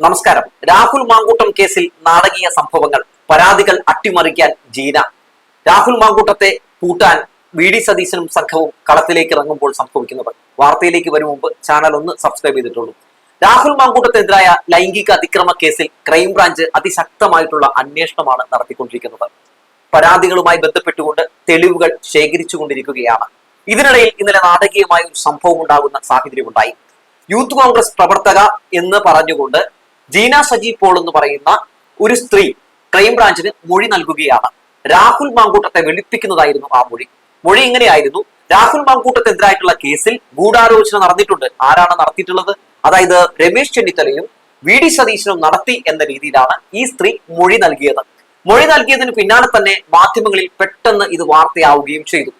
നമസ്കാരം. രാഹുൽ മാങ്കൂട്ടം കേസിൽ നാടകീയ സംഭവങ്ങൾ പരാതികൾ അട്ടിമറിക്കാൻ ജീന. രാഹുൽ മാങ്കൂട്ടത്തെ പൂട്ടാൻ വി ഡി സതീശനും സംഘവും കളത്തിലേക്ക് ഇറങ്ങുമ്പോൾ സംഭവിക്കുന്നത് വാർത്തയിലേക്ക് വരും മുമ്പ് ചാനൽ ഒന്ന് സബ്സ്ക്രൈബ് ചെയ്തിട്ടുള്ളൂ. രാഹുൽ മാങ്കൂട്ടത്തിനെതിരായ ലൈംഗിക അതിക്രമ കേസിൽ ക്രൈംബ്രാഞ്ച് അതിശക്തമായിട്ടുള്ള അന്വേഷണമാണ് നടത്തിക്കൊണ്ടിരിക്കുന്നത്. പരാതികളുമായി ബന്ധപ്പെട്ടുകൊണ്ട് തെളിവുകൾ ശേഖരിച്ചുകൊണ്ടിരിക്കുകയാണ്. ഇതിനിടയിൽ ഇന്നലെ നാടകീയമായ ഒരു സംഭവം ഉണ്ടാകുന്ന സാഹചര്യമുണ്ടായി. യൂത്ത് കോൺഗ്രസ് പ്രവർത്തക എന്ന് പറഞ്ഞുകൊണ്ട് ജീന സജി പോൾ എന്ന് പറയുന്ന ഒരു സ്ത്രീ ക്രൈംബ്രാഞ്ചിന് മൊഴി നൽകുകയാണ്. രാഹുൽ മാങ്കൂട്ടത്തെ വെളുപ്പിക്കുന്നതായിരുന്നു ആ മൊഴി. മൊഴി ഇങ്ങനെയായിരുന്നു. രാഹുൽ മാങ്കൂട്ടത്തെതിരായിട്ടുള്ള കേസിൽ ഗൂഢാലോചന നടന്നിട്ടുണ്ട്. ആരാണ് നടത്തിയിട്ടുള്ളത്? അതായത് രമേശ് ചെന്നിത്തലയും വി ഡി സതീശനും നടത്തി എന്ന രീതിയിലാണ് ഈ സ്ത്രീ മൊഴി നൽകിയത്. മൊഴി നൽകിയതിന് പിന്നാലെ തന്നെ മാധ്യമങ്ങളിൽ പെട്ടെന്ന് ഇത് വാർത്തയാവുകയും ചെയ്തു.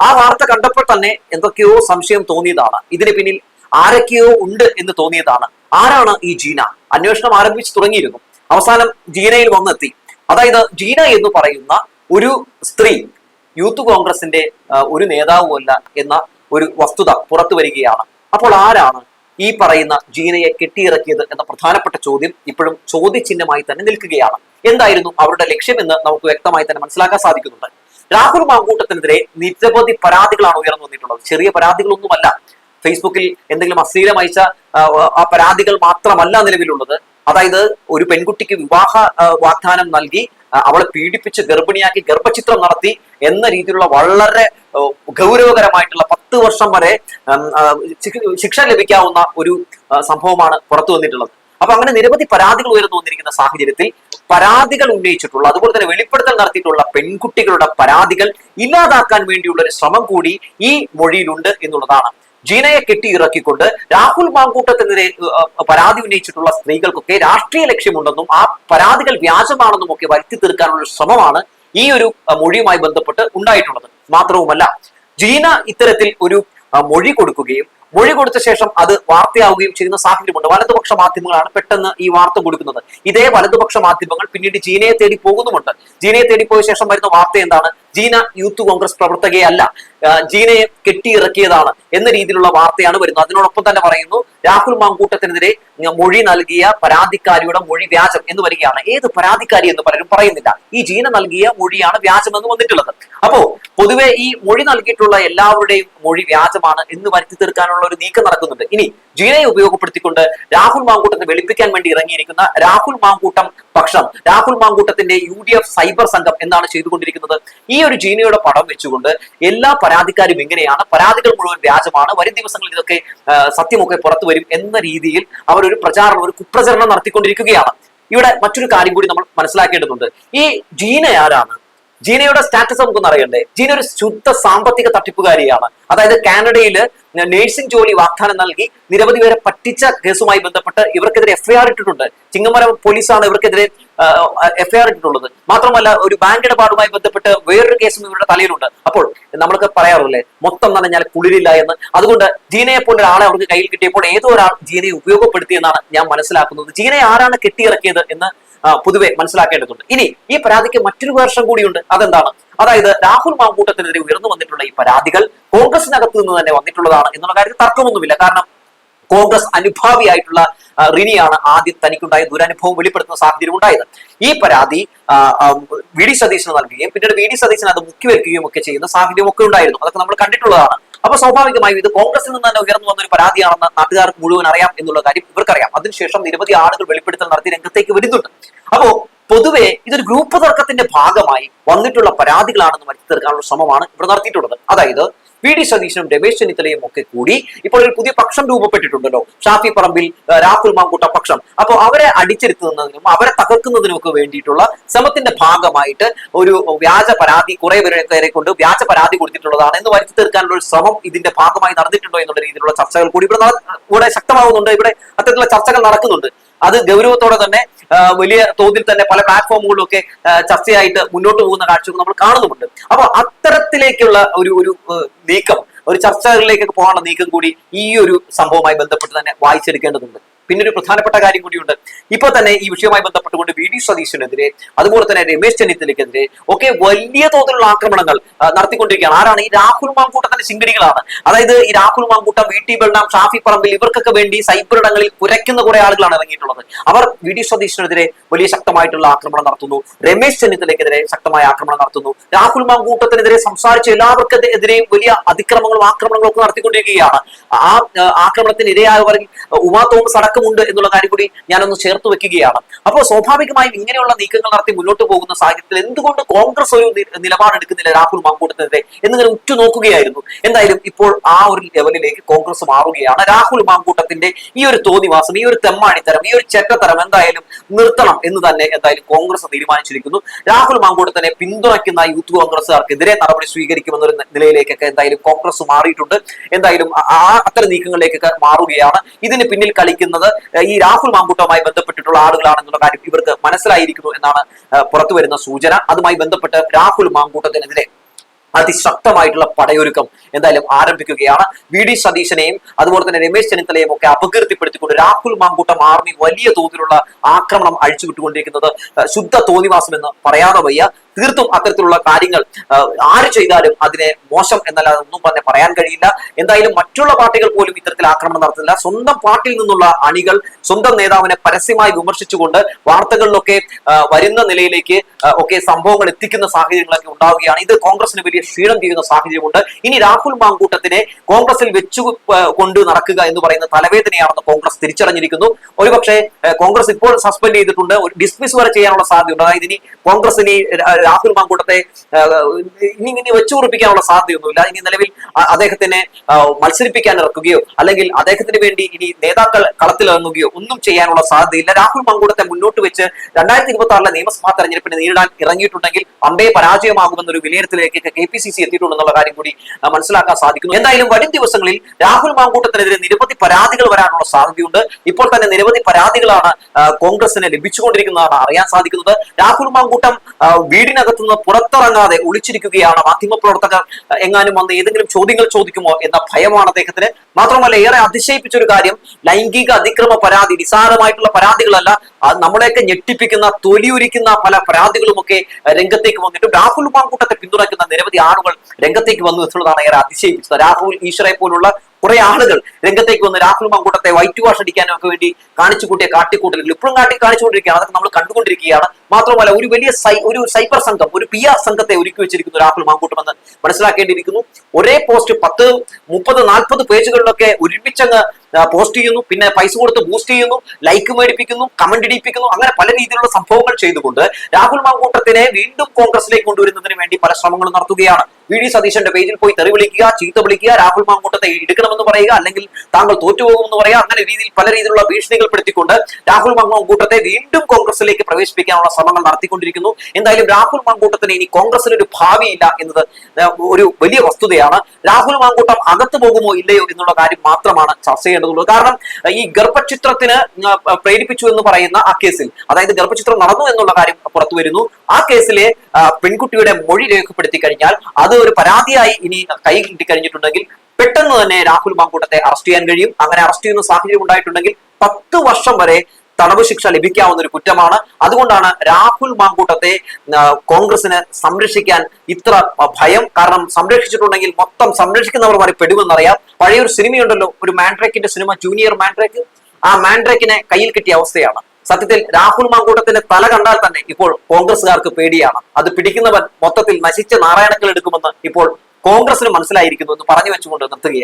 ആ വാർത്ത കണ്ടപ്പോൾ തന്നെ എന്തൊക്കെയോ സംശയം തോന്നിയതാണ്. ഇതിന് പിന്നിൽ ആരൊക്കെയോ ഉണ്ട് എന്ന് തോന്നിയതാണ്. ആരാണ് ഈ ജീന? അന്വേഷണം ആരംഭിച്ചു തുടങ്ങിയിരുന്നു. അവസാനം ജീനയിൽ വന്നെത്തി. അതായത് ജീന എന്ന് പറയുന്ന ഒരു സ്ത്രീ യൂത്ത് കോൺഗ്രസിന്റെ ഒരു നേതാവുമല്ല എന്ന ഒരു വസ്തുത പുറത്തു വരികയാണ്. അപ്പോൾ ആരാണ് ഈ പറയുന്ന ജീനയെ കെട്ടിയിറക്കിയത് എന്ന പ്രധാനപ്പെട്ട ചോദ്യം ഇപ്പോഴും ചോദ്യചിഹ്നമായി തന്നെ നിൽക്കുകയാണ്. എന്തായിരുന്നു അവരുടെ ലക്ഷ്യമെന്ന് നമുക്ക് വ്യക്തമായി തന്നെ മനസ്സിലാക്കാൻ സാധിക്കുന്നുണ്ട്. രാഹുൽ മാങ്കൂട്ടത്തിനെതിരെ നിരവധി പരാതികളാണ് ഉയർന്നു വന്നിട്ടുള്ളത്. ചെറിയ പരാതികളൊന്നുമല്ല. ഫേസ്ബുക്കിൽ എന്തെങ്കിലും അശ്ലീലം അയച്ച ആ, പരാതികൾ മാത്രമല്ല നിലവിലുള്ളത്. അതായത് ഒരു പെൺകുട്ടിക്ക് വിവാഹ വാഗ്ദാനം നൽകി അവളെ പീഡിപ്പിച്ച് ഗർഭിണിയാക്കി ഗർഭചിത്രം നടത്തി എന്ന രീതിയിലുള്ള വളരെ ഗൗരവകരമായിട്ടുള്ള പത്ത് വർഷം വരെ ശിക്ഷ ലഭിക്കാവുന്ന ഒരു സംഭവമാണ് പുറത്തു വന്നിട്ടുള്ളത്. അപ്പൊ അങ്ങനെ നിരവധി പരാതികൾ ഉയർന്നു വന്നിരിക്കുന്ന സാഹചര്യത്തിൽ പരാതികൾ ഉന്നയിച്ചിട്ടുള്ള അതുപോലെ തന്നെ വെളിപ്പെടുത്തൽ നടത്തിയിട്ടുള്ള പെൺകുട്ടികളുടെ പരാതികൾ ഇല്ലാതാക്കാൻ വേണ്ടിയുള്ള ഒരു ശ്രമം കൂടി ഈ മൊഴിയിലുണ്ട് എന്നുള്ളതാണ്. ജീനയെ കെട്ടി ഇറക്കിക്കൊണ്ട് രാഹുൽ മാങ്കൂട്ടത്തിനെതിരെ പരാതി ഉന്നയിച്ചിട്ടുള്ള സ്ത്രീകൾക്കൊക്കെ രാഷ്ട്രീയ ലക്ഷ്യമുണ്ടെന്നും ആ പരാതികൾ വ്യാജമാണെന്നും ഒക്കെ വരുത്തി തീർക്കാനുള്ള ശ്രമമാണ് ഈ ഒരു മൊഴിയുമായി ബന്ധപ്പെട്ട് ഉണ്ടായിട്ടുള്ളത്. മാത്രവുമല്ല ജീന ഇത്തരത്തിൽ ഒരു മൊഴി കൊടുക്കുകയും മൊഴി കൊടുത്ത ശേഷം അത് വാർത്തയാവുകയും ചെയ്യുന്ന സാഹചര്യമുണ്ട്. വലതുപക്ഷ മാധ്യമങ്ങളാണ് പെട്ടെന്ന് ഈ വാർത്ത കൊടുക്കുന്നത്. ഇതേ വലതുപക്ഷ മാധ്യമങ്ങൾ പിന്നീട് ജീനയെ തേടി പോകുന്നുമുണ്ട്. ജീനയെ തേടി പോയ ശേഷം വരുന്ന വാർത്ത എന്താണ്? ജീന യൂത്ത് കോൺഗ്രസ് പ്രവർത്തകയല്ല. ജീനയെ കെട്ടിയിറക്കിയതാണ് എന്ന രീതിയിലുള്ള വാർത്തയാണ് വരുന്നത്. അതിനോടൊപ്പം തന്നെ പറയുന്നു രാഹുൽ മാങ്കൂട്ടത്തിനെതിരെ മൊഴി നൽകിയ പരാതിക്കാരിയുടെ മൊഴി വ്യാജം എന്ന് വരികയാണ്. ഏത് പരാതിക്കാരി എന്ന് പലരും പറയുന്നില്ല. ഈ ജീന നൽകിയ മൊഴിയാണ് വ്യാജം എന്ന് വന്നിട്ടുള്ളത്. അപ്പോ പൊതുവെ ഈ മൊഴി നൽകിയിട്ടുള്ള എല്ലാവരുടെയും മൊഴി വ്യാജമാണ് എന്ന് വരുത്തി തീർക്കാനുള്ള ഒരു നീക്കം നടക്കുന്നുണ്ട്. ഇനി ജീനയെ ഉപയോഗപ്പെടുത്തിക്കൊണ്ട് രാഹുൽ മാങ്കൂട്ടത്തെ വെളുപ്പിക്കാൻ വേണ്ടി ഇറങ്ങിയിരിക്കുന്ന രാഹുൽ മാങ്കൂട്ടം പക്ഷം. രാഹുൽ മാങ്കൂട്ടത്തിന്റെ യു ഡി എഫ് സൈബർ സംഘം എന്നാണ് ചെയ്തുകൊണ്ടിരിക്കുന്നത്. ഈ ഒരു ജീനയുടെ പടം വെച്ചുകൊണ്ട് എല്ലാ പരാതിക്കാരും ഇങ്ങനെയാണ്. പരാതികൾ മുഴുവൻ വ്യാജമാണ്. വരും ദിവസങ്ങളിൽ ഇതൊക്കെ സത്യമൊക്കെ പുറത്തു വരും എന്ന രീതിയിൽ അവർ ഒരു പ്രചാരണം ഒരു കുപ്രചരണം നടത്തിക്കൊണ്ടിരിക്കുകയാണ്. ഇവിടെ മറ്റൊരു കാര്യം കൂടി നമ്മൾ മനസ്സിലാക്കേണ്ടതുണ്ട്. ഈ ജീന ആരാണ്? ജീനയുടെ സ്റ്റാറ്റസ് നമുക്കൊന്ന് അറിയണ്ടേ ജീന ഒരു ശുദ്ധ സാമ്പത്തിക തട്ടിപ്പുകാരിയാണ്. അതായത് കാനഡയിൽ നേഴ്സിംഗ് ജോലി വാഗ്ദാനം നൽകി നിരവധി പേരെ പറ്റിച്ച കേസുമായി ബന്ധപ്പെട്ട് ഇവർക്കെതിരെ എഫ്ഐആർ ഇട്ടിട്ടുണ്ട്. ചിങ്ങമരം പോലീസാണ് ഇവർക്കെതിരെ എഫ്ഐആർ ഇട്ടിട്ടുള്ളത്. മാത്രമല്ല ഒരു ബാങ്ക് ഇടപാടുമായി ബന്ധപ്പെട്ട് വേറൊരു കേസും ഇവരുടെ തലയിലുണ്ട്. അപ്പോൾ നമ്മൾക്ക് പറയാറില്ലേ മൊത്തം നനഞ്ഞാൽ കുളിരില്ല എന്ന്. അതുകൊണ്ട് ജീനയെ പോലെ ഒരാളെ അവർക്ക് കയ്യിൽ കിട്ടിയപ്പോൾ ഏതോ ഒരാൾ ജീനയെ ഉപയോഗപ്പെടുത്തിയെന്നാണ് ഞാൻ മനസ്സിലാക്കുന്നത്. ജീനയെ ആരാണ് കെട്ടിയിറക്കിയത് എന്ന് പൊതുവെ മനസ്സിലാക്കേണ്ടതുണ്ട്. ഇനി ഈ പരാതിക്ക് മറ്റൊരു വേർഷം കൂടിയുണ്ട്. അതെന്താണ്? അതായത് രാഹുൽ മാങ്കൂട്ടത്തിനെതിരെ ഉയർന്നു വന്നിട്ടുള്ള ഈ പരാതികൾ കോൺഗ്രസിനകത്ത് നിന്ന് തന്നെ വന്നിട്ടുള്ളതാണ് എന്നുള്ള കാര്യത്തിൽ തർക്കമൊന്നുമില്ല. കാരണം കോൺഗ്രസ് അനുഭാവിയായിട്ടുള്ള റിനിയാണ് ആദ്യം തനിക്കുണ്ടായ ദുരനുഭവം വെളിപ്പെടുത്തുന്ന സാഹചര്യം ഉണ്ടായത്. ഈ പരാതി വി ഡി സതീശന് നൽകുകയും പിന്നീട് വി ഡി സതീശൻ അത് മുക്കി വയ്ക്കുകയും ഒക്കെ ചെയ്യുന്ന സാഹചര്യം ഒക്കെ ഉണ്ടായിരുന്നു. അതൊക്കെ നമ്മൾ കണ്ടിട്ടുള്ളതാണ്. അപ്പൊ സ്വാഭാവികമായും ഇത് കോൺഗ്രസിൽ നിന്ന് തന്നെ ഉയർന്നു വന്ന ഒരു പരാതിയാണെന്ന് നാട്ടുകാർക്ക് മുഴുവൻ അറിയാം എന്നുള്ള കാര്യം ഇവർക്കറിയാം. അതിനുശേഷം നിരവധി ആളുകൾ വെളിപ്പെടുത്തൽ നടത്തി രംഗത്തേക്ക് വരുന്നുണ്ട്. അപ്പോ പൊതുവെ ഇതൊരു ഗ്രൂപ്പ് തർക്കത്തിന്റെ ഭാഗമായി വന്നിട്ടുള്ള പരാതികളാണെന്ന് വരുത്തി തീർക്കാനുള്ള ശ്രമമാണ് ഇവിടെ നടത്തിയിട്ടുള്ളത്. അതായത് വി ഡി സതീശനും രമേശ് ചെന്നിത്തലയും ഒക്കെ കൂടി ഇപ്പോൾ ഒരു പുതിയ പക്ഷം രൂപപ്പെട്ടിട്ടുണ്ടല്ലോ. ഷാഫി പറമ്പിൽ രാഹുൽ മാങ്കൂട്ട പക്ഷം. അപ്പോൾ അവരെ അടിച്ചെടുത്തുന്നതിനും അവരെ തകർക്കുന്നതിനും ഒക്കെ വേണ്ടിയിട്ടുള്ള ശ്രമത്തിന്റെ ഭാഗമായിട്ട് ഒരു വ്യാജ പരാതി കുറെ പേരെ കൊണ്ട് വ്യാജ പരാതി കൊടുത്തിട്ടുള്ളതാണ് എന്ന് വരുത്തി തീർക്കാനുള്ള ഒരു ശ്രമം ഇതിന്റെ ഭാഗമായി നടന്നിട്ടുണ്ടോ എന്നുള്ള രീതിയിലുള്ള ചർച്ചകൾ കൂടി ഇവിടെ ഇവിടെ ശക്തമാകുന്നുണ്ട് ഇവിടെ അത്തരത്തിലുള്ള ചർച്ചകൾ നടക്കുന്നുണ്ട്. അത് ഗൗരവത്തോടെ തന്നെ വലിയ തോതിൽ തന്നെ പല പ്ലാറ്റ്ഫോമുകളിലൊക്കെ ഒക്കെ ചർച്ചയായിട്ട് മുന്നോട്ട് പോകുന്ന കാഴ്ചകൾ നമ്മൾ കാണുന്നുമുണ്ട്. അപ്പൊ അത്തരത്തിലേക്കുള്ള ഒരു ഒരു നീക്കം ഒരു ചർച്ചകളിലേക്കൊക്കെ പോകാനുള്ള നീക്കം കൂടി ഈ ഒരു സംഭവവുമായി ബന്ധപ്പെട്ട് തന്നെ വായിച്ചെടുക്കേണ്ടതുണ്ട്. പിന്നെ ഒരു പ്രധാനപ്പെട്ട കാര്യം കൂടിയുണ്ട്. ഇപ്പൊ തന്നെ ഈ വിഷയവുമായി ബന്ധപ്പെട്ടുകൊണ്ട് വി ഡി സതീശനെതിരെ അതുപോലെ തന്നെ രമേശ് ചെന്നിത്തലയ്ക്കെതിരെ ഒക്കെ വലിയ തോതിലുള്ള ആക്രമണങ്ങൾ നടത്തിക്കൊണ്ടിരിക്കുകയാണ്. ആരാണ്? ഈ രാഹുൽ മാങ്കൂട്ടത്തിന്റെ ശിങ്കടികളാണ് അതായത് ഈ രാഹുൽ മാങ്കൂട്ടം വി ടി ബൽറാം ഷാഫി പറമ്പിൽ ഇവർക്കൊക്കെ വേണ്ടി സൈബർ ഇടങ്ങളിൽ കുരയ്ക്കുന്ന കുറെ ആളുകളാണ് ഇറങ്ങിയിട്ടുള്ളത്. അവർ വി ഡി സതീശനെതിരെ വലിയ ശക്തമായിട്ടുള്ള ആക്രമണം നടത്തുന്നു. രമേശ് ചെന്നിത്തലയ്ക്കെതിരെ ശക്തമായ ആക്രമണം നടത്തുന്നു. രാഹുൽ മാങ്കൂട്ടത്തിനെതിരെ സംസാരിച്ച എല്ലാവർക്കെതിരെയും വലിയ അതിക്രമങ്ങളും ആക്രമണങ്ങളും ഒക്കെ നടത്തിക്കൊണ്ടിരിക്കുകയാണ്. ആ, ആക്രമണത്തിന് ഇരയായവരിൽ ഉമാ തോമസ് അടക്കമുണ്ട് എന്നുള്ള കാര്യം കൂടി ഞാനൊന്ന് ചേർത്ത് വെക്കുകയാണ്. അപ്പോൾ സ്വാഭാവികമായും ഇങ്ങനെയുള്ള നീക്കങ്ങൾ നടത്തി മുന്നോട്ട് പോകുന്ന സാഹചര്യത്തിൽ എന്തുകൊണ്ട് കോൺഗ്രസ് ഒരു നിലപാടെടുക്കുന്നില്ല രാഹുൽ മാങ്കൂട്ടത്തിനെതിരെ എന്നിങ്ങനെ ഉറ്റുനോക്കുകയായിരുന്നു? എന്തായാലും ഇപ്പോൾ ആ ഒരു ലെവലിലേക്ക് കോൺഗ്രസ് മാറുകയാണ്. രാഹുൽ മാങ്കൂട്ടത്തിന്റെ ഈ ഒരു തോന്നിവാസം ഈ ഒരു തെമ്മാടിത്തരം ഈ ഒരു ചെറ്റത്തരം എന്തായാലും നിർത്തണം എന്ന് തന്നെ എന്തായാലും കോൺഗ്രസ് തീരുമാനിച്ചിരിക്കുന്നു. രാഹുൽ മാങ്കൂട്ടത്തിനെ പിന്തുണയ്ക്കുന്ന യൂത്ത് കോൺഗ്രസുകാർക്കെതിരെ നടപടി സ്വീകരിക്കുമെന്നൊരു നിലയിലേക്കൊക്കെ എന്തായാലും കോൺഗ്രസ് മാറിയിട്ടുണ്ട്. എന്തായാലും ആ- ആ അത്തരം നീക്കങ്ങളിലേക്കൊക്കെ മാറുകയാണ്. ഇതിന് പിന്നിൽ കളിക്കുന്നത് ഈ രാഹുൽ മാങ്കൂട്ടവുമായി ബന്ധപ്പെട്ടിട്ടുള്ള ആളുകളാണെന്നുള്ള കാര്യം ഇവർക്ക് മനസ്സിലായിരിക്കുന്നു എന്നാണ് പുറത്തു വരുന്ന സൂചന. അതുമായി ബന്ധപ്പെട്ട് രാഹുൽ മാങ്കൂട്ടത്തിനെതിരെ അതിശക്തമായിട്ടുള്ള പടയൊരുക്കം എന്തായാലും ആരംഭിക്കുകയാണ്. വി ഡി സതീശനെയും അതുപോലെ തന്നെ രമേശ് ചെന്നിത്തലയും ഒക്കെ അപകീർത്തിപ്പെടുത്തിക്കൊണ്ട് രാഹുൽ മാങ്കൂട്ടം ആർമി വലിയ തോതിലുള്ള ആക്രമണം അഴിച്ചുവിട്ടുകൊണ്ടിരിക്കുന്നത് ശുദ്ധ തോന്നിവാസം എന്ന് പറയാതെ വയ്യ. തീർത്തും അത്തരത്തിലുള്ള കാര്യങ്ങൾ ആര് ചെയ്താലും അതിനെ മോശം എന്നല്ലാതെ ഒന്നും തന്നെ പറയാൻ കഴിയില്ല. എന്തായാലും മറ്റുള്ള പാർട്ടികൾ പോലും ഇത്തരത്തിൽ ആക്രമണം നടത്തുന്നില്ല. സ്വന്തം പാർട്ടിയിൽ നിന്നുള്ള അണികൾ സ്വന്തം നേതാവിനെ പരസ്യമായി വിമർശിച്ചുകൊണ്ട് വാർത്തകളിലൊക്കെ വരുന്ന നിലയിലേക്ക് ഒക്കെ സംഭവങ്ങൾ എത്തിക്കുന്ന സാഹചര്യങ്ങളൊക്കെ ഉണ്ടാവുകയാണ്. ഇത് കോൺഗ്രസിന് വലിയ ക്ഷീണം ചെയ്യുന്ന സാഹചര്യമുണ്ട്. ഇനി രാഹുൽ മാങ്കൂട്ടത്തിനെ കോൺഗ്രസിൽ വെച്ചു കൊണ്ട് നടക്കുക എന്ന് പറയുന്ന തലവേദനയാണെന്ന് കോൺഗ്രസ് തിരിച്ചറിഞ്ഞിരിക്കുന്നു. ഒരുപക്ഷെ കോൺഗ്രസ് ഇപ്പോൾ സസ്പെൻഡ് ചെയ്തിട്ടുണ്ട്. ഡിസ്മിസ് വരെ ചെയ്യാനുള്ള സാധ്യതയുണ്ട്. അതായത് ഇനി കോൺഗ്രസ് രാ- രാഹുൽ മാങ്കൂട്ടത്തെ ഇനി ഇനി വെച്ചുറപ്പിക്കാനുള്ള സാധ്യതയൊന്നുമില്ല. ഇനി നിലവിൽ അദ്ദേഹത്തിനെ മത്സരിപ്പിക്കാൻ ഇറക്കുകയോ അല്ലെങ്കിൽ അദ്ദേഹത്തിന് വേണ്ടി ഇനി നേതാക്കൾ കളത്തിലിറങ്ങുകയോ ഒന്നും ചെയ്യാനുള്ള സാധ്യതയില്ല. രാഹുൽ മാങ്കൂട്ടത്തെ മുന്നോട്ട് വെച്ച് രണ്ടായിരത്തി ഇരുപത്തി ആറിലെ നിയമസഭാ തെരഞ്ഞെടുപ്പിനെ നേരിടാൻ ഇറങ്ങിയിട്ടുണ്ടെങ്കിൽ അമ്പേ പരാജയമാകുമെന്നൊരു വിലയിരുത്തലിലേക്ക് കെ പി സി സി എത്തിയിട്ടുണ്ടെന്നുള്ള കാര്യം കൂടി മനസ്സിലാക്കാൻ സാധിക്കുന്നു. എന്തായാലും വരും ദിവസങ്ങളിൽ രാഹുൽ മാങ്കൂട്ടത്തിനെതിരെ നിരവധി പരാതികൾ വരാനുള്ള സാധ്യതയുണ്ട്. ഇപ്പോൾ തന്നെ നിരവധി പരാതികളാണ് കോൺഗ്രസിന് ലഭിച്ചുകൊണ്ടിരിക്കുന്നതാണ് അറിയാൻ സാധിക്കുന്നത്. രാഹുൽ മാങ്കൂട്ടം ആ, വീടിനകത്തുനിന്ന് പുറത്തിറങ്ങാതെ ഒളിച്ചിരിക്കുകയാണ്. മാധ്യമ പ്രവർത്തകർ എങ്ങാനും വന്ന് ഏതെങ്കിലും ചോദ്യങ്ങൾ ചോദിക്കുമോ എന്ന ഭയമാണ് അദ്ദേഹത്തിന്. മാത്രമല്ല ഏറെ അതിശയിപ്പിച്ച ഒരു കാര്യം ലൈംഗിക അതിക്രമ പരാതി നിസാരമായിട്ടുള്ള പരാതികളല്ല നമ്മളെയൊക്കെ ഞെട്ടിപ്പിക്കുന്ന തൊലിയുരിക്കുന്ന പല പരാതികളുമൊക്കെ രംഗത്തേക്ക് വന്നിട്ടും രാഹുൽ മാങ്കൂട്ടത്തെ പിന്തുണയ്ക്കുന്ന നിരവധി ആളുകൾ രംഗത്തേക്ക് വന്നു എന്നുള്ളതാണ് ഏറെ അതിശയിപ്പിച്ചത്. രാഹുൽ ഈശ്വരെ പോലുള്ള കുറെ ആളുകൾ രംഗത്തേക്ക് വന്ന് രാഹുൽ മാങ്കൂട്ടത്തെ വൈറ്റ് വാഷ് അടിക്കാനൊക്കെ വേണ്ടി കാണിച്ചു കൂട്ടിയ കാട്ടിക്കൂട്ടലുകൾ ഇപ്പോഴും കാട്ടി കാണിച്ചുകൊണ്ടിരിക്കുകയാണ്. അതൊക്കെ നമ്മൾ കണ്ടുകൊണ്ടിരിക്കുകയാണ്. മാത്രമല്ല ഒരു വലിയ ഒരു സൈബർ സംഘം ഒരു പി ആർ സംഘത്തെ ഒരുക്കി വെച്ചിരിക്കുന്നു രാഹുൽ മാങ്കൂട്ടമെന്ന് മനസ്സിലാക്കേണ്ടിയിരിക്കുന്നു. ഒരേ പോസ്റ്റ് പത്ത് മുപ്പത് നാൽപ്പത് പേജുകളിലൊക്കെ ഒരുമിച്ചങ്ങ് പോസ്റ്റ് ചെയ്യുന്നു. പിന്നെ പൈസ കൊടുത്ത് ബൂസ്റ്റ് ചെയ്യുന്നു ലൈക്ക് മേടിപ്പിക്കുന്നു കമന്റ് ഇടിപ്പിക്കുന്നു അങ്ങനെ പല രീതിയിലുള്ള സംഭവങ്ങൾ ചെയ്തുകൊണ്ട് രാഹുൽ മാങ്കൂട്ടത്തിനെ വീണ്ടും കോൺഗ്രസിലേക്ക് കൊണ്ടുവരുന്നതിന് വേണ്ടി പല ശ്രമങ്ങളും നടത്തുകയാണ്. വി ഡി സതീശന്റെ പേജിൽ പോയി തെറി വിളിക്കുക ചീത്ത വിളിക്കുക രാഹുൽ മാങ്കൂട്ടത്തെ എടുക്കണമെന്ന് പറയുക അല്ലെങ്കിൽ താങ്കൾ തോറ്റുപോകുമെന്ന് പറയുക അങ്ങനെ രീതിയിൽ പല രീതിയിലുള്ള ഭീഷണികൾ പെടുത്തിക്കൊണ്ട് രാഹുൽ മാങ്കൂട്ടത്തെ വീണ്ടും കോൺഗ്രസിലേക്ക് പ്രവേശിപ്പിക്കാനുള്ള ശ്രമങ്ങൾ നടത്തിക്കൊണ്ടിരിക്കുന്നു. എന്തായാലും രാഹുൽ മാങ്കൂട്ടത്തിന് ഇനി കോൺഗ്രസിന് ഒരു ഭാവിയില്ല എന്നത് ഒരു വലിയ വസ്തുതയാണ്. രാഹുൽ മാങ്കൂട്ടം അകത്തു പോകുമോ ഇല്ലയോ എന്നുള്ള കാര്യം മാത്രമാണ് ചർച്ച ചെയ്യേണ്ടതുള്ളത്. കാരണം ഈ ഗർഭചിത്രത്തിന് പ്രേരിപ്പിച്ചു എന്ന് പറയുന്ന ആ കേസിൽ അതായത് ഗർഭചിത്രം നടന്നു എന്നുള്ള കാര്യം പുറത്തു വരുന്നു. ആ കേസിലെ പെൺകുട്ടിയുടെ മൊഴി രേഖപ്പെടുത്തി കഴിഞ്ഞാൽ അത് ഒരു പരാതിയായി ഇനി കൈ കിട്ടിക്കഴിഞ്ഞിട്ടുണ്ടെങ്കിൽ പെട്ടെന്ന് തന്നെ രാഹുൽ മാങ്കൂട്ടത്തെ അറസ്റ്റ് ചെയ്യാൻ കഴിയും. അങ്ങനെ അറസ്റ്റ് ചെയ്യുന്ന സാഹചര്യം ഉണ്ടായിട്ടുണ്ടെങ്കിൽ പത്ത് വർഷം വരെ തടവ് ശിക്ഷ ലഭിക്കാവുന്ന ഒരു കുറ്റമാണ്. അതുകൊണ്ടാണ് രാഹുൽ മാങ്കൂട്ടത്തെ കോൺഗ്രസിന് സംരക്ഷിക്കാൻ ഇത്ര ഭയം. കാരണം സംരക്ഷിച്ചിട്ടുണ്ടെങ്കിൽ മൊത്തം സംരക്ഷിക്കുന്നവർ മാറി പെടുമെന്നറിയാം. പഴയൊരു സിനിമയുണ്ടല്ലോ ഒരു മാൻഡ്രേക്കിന്റെ സിനിമ ജൂനിയർ മാൻഡ്രേക്ക്. ആ മാൻഡ്രേക്കിനെ കയ്യിൽ കിട്ടിയ അവസ്ഥയാണ്. സത്യത്തിൽ രാഹുൽ മാങ്കൂട്ടത്തിന്റെ തല കണ്ടാൽ തന്നെ ഇപ്പോൾ കോൺഗ്രസുകാർക്ക് പേടിയാണ്. അത് പിടിക്കുന്നവൻ മൊത്തത്തിൽ നശിച്ച നാരായണക്കൾ എടുക്കുമെന്ന് ഇപ്പോൾ കോൺഗ്രസിന് മനസ്സിലായിരിക്കുന്നു എന്ന് പറഞ്ഞു വെച്ചുകൊണ്ട് നിർത്തുകയാണ്.